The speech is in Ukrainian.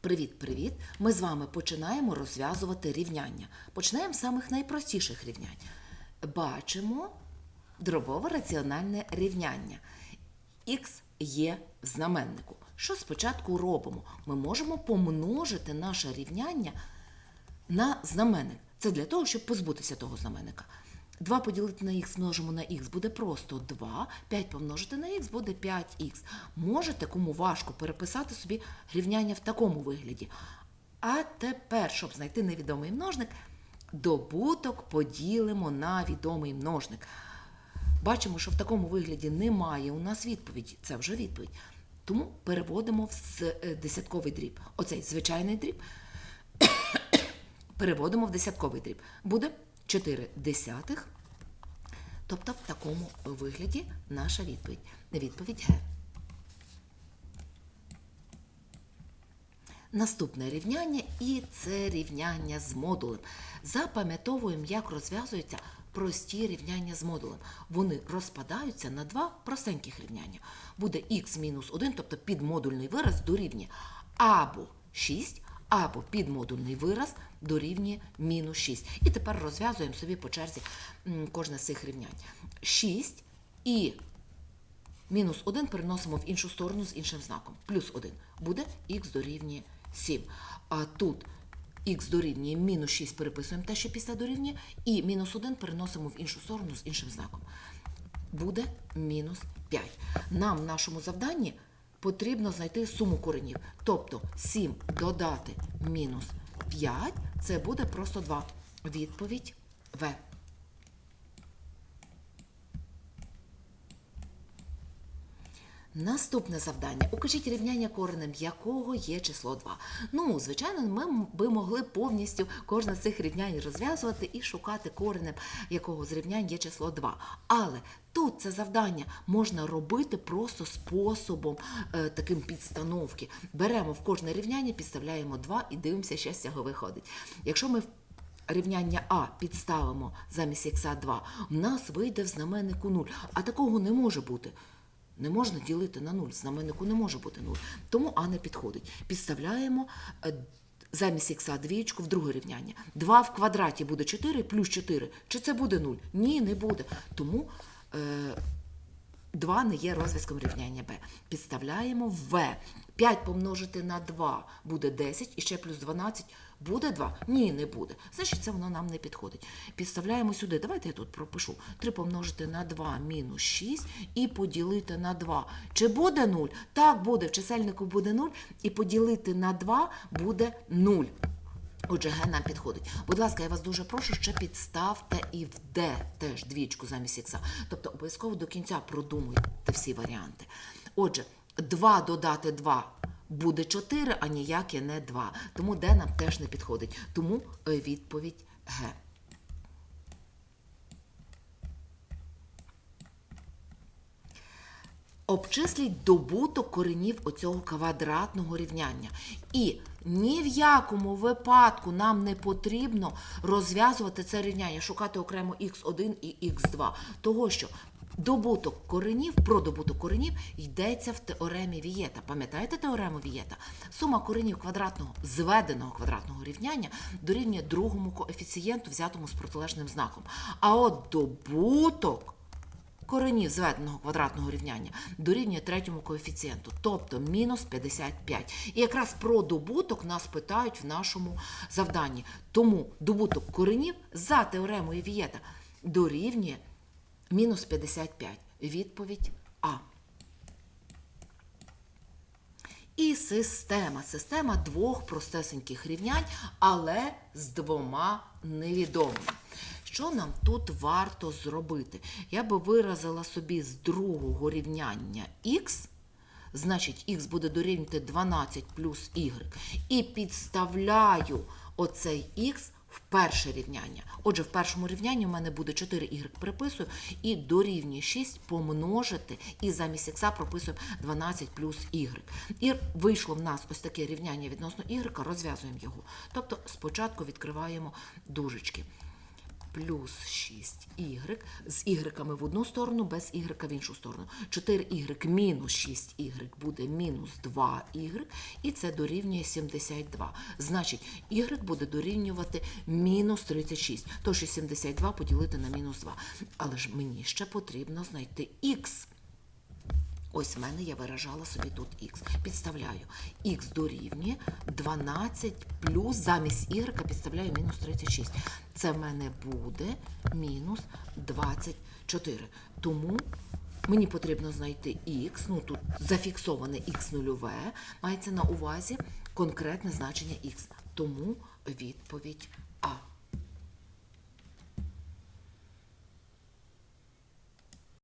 Привіт-привіт! Ми з вами починаємо розв'язувати рівняння. Починаємо з самих найпростіших рівнянь. Бачимо дробове раціональне рівняння. Х є в знаменнику. Що спочатку робимо? Ми можемо помножити наше рівняння на знаменник. Це для того, щоб позбутися того знаменника. 2 поділити на х множимо на х буде просто 2, 5 помножити на х буде 5х. Можете, кому важко, переписати собі рівняння в такому вигляді. А тепер, щоб знайти невідомий множник, добуток поділимо на відомий множник. Бачимо, що в такому вигляді немає у нас відповіді. Це вже відповідь. Тому переводимо в е, десятковий дріб. Оцей звичайний дріб переводимо в десятковий дріб. Буде 4 десятих. Тобто в такому вигляді наша відповідь. Відповідь Г. Наступне рівняння і це рівняння з модулем. Запам'ятовуємо, як розв'язуються прості рівняння з модулем. Вони розпадаються на два простеньких рівняння. Буде х мінус 1, тобто підмодульний вираз дорівнює або 6, або підмодульний вираз дорівнює мінус 6. І тепер розв'язуємо собі по черзі кожне з цих рівнянь. 6 і Мінус 1 переносимо в іншу сторону з іншим знаком. Плюс 1 буде х дорівнює 7. А тут х дорівнює мінус 6 переписуємо те, що після дорівнює, і мінус 1 переносимо в іншу сторону з іншим знаком. Буде мінус 5. Нам в нашому завданні потрібно знайти суму коренів. Тобто 7 додати мінус 5 це буде просто 2. Відповідь В. Наступне завдання. Укажіть рівняння коренем якого є число 2. Ну, звичайно, ми би могли повністю кожне з цих рівнянь розв'язувати і шукати коренем якого з рівнянь є число 2. Але тут це завдання можна робити просто способом е, таким підстановки. Беремо в кожне рівняння, підставляємо 2 і дивимося, що з цього виходить. Якщо ми рівняння А підставимо замість х 2, в нас вийде в знаменнику 0. А такого не може бути. Не можна ділити на нуль. Знаменнику не може бути нуль. Тому А не підходить. Підставляємо е, замість х двієчку в друге рівняння. 2 в квадраті буде 4 плюс 4. Чи це буде 0? Ні, не буде. Тому е, 2 не є розв'язком рівняння b. Підставляємо в. 5 помножити на 2 буде 10, і ще плюс 12 буде 2? Ні, не буде. Значить, це воно нам не підходить. Підставляємо сюди. Давайте я тут пропишу. 3 помножити на 2 мінус 6 і поділити на 2. Чи буде 0? Так, буде. В чисельнику буде 0, і поділити на 2 буде 0. Отже, Г нам підходить. Будь ласка, я вас дуже прошу, ще підставте і в Д теж двічку замість ікса. Тобто обов'язково до кінця продумуйте всі варіанти. Отже, 2 додати 2 буде 4, а ніяке не 2. Тому Д нам теж не підходить. Тому е, відповідь Г. Обчисліть добуток коренів оцього квадратного рівняння. І ні в якому випадку нам не потрібно розв'язувати це рівняння, шукати окремо х1 і х2. Того, що добуток коренів, про добуток коренів йдеться в теоремі Вієта. Пам'ятаєте теорему Вієта? Сума коренів квадратного зведеного квадратного рівняння дорівнює другому коефіцієнту, взятому з протилежним знаком. А от добуток коренів зведеного квадратного рівняння дорівнює третьому коефіцієнту, тобто мінус 55. І якраз про добуток нас питають в нашому завданні. Тому добуток коренів за теоремою Вієта дорівнює мінус 55. Відповідь А. І система. Система двох простесеньких рівнянь, але з двома невідомими. Що нам тут варто зробити? Я би виразила собі з другого рівняння х, значить х буде дорівнювати 12 плюс y, і підставляю оцей х в перше рівняння. Отже, в першому рівнянні у мене буде 4y приписую і дорівнює 6 помножити, і замість х прописуємо 12 плюс y. І вийшло в нас ось таке рівняння відносно y, розв'язуємо його. Тобто спочатку відкриваємо дужечки. Плюс 6y з y в одну сторону, без y в іншу сторону. 4y мінус 6y буде мінус 2y, і це дорівнює 72. Значить, y буде дорівнювати мінус 36. Тож і 72 поділити на мінус 2. Але ж мені ще потрібно знайти х. Ось в мене я виражала собі тут х. Підставляю. х дорівнює 12 плюс замість y підставляю мінус 36. Це в мене буде мінус 24. Тому мені потрібно знайти х, ну тут зафіксоване х нульове, мається на увазі конкретне значення х. Тому відповідь А.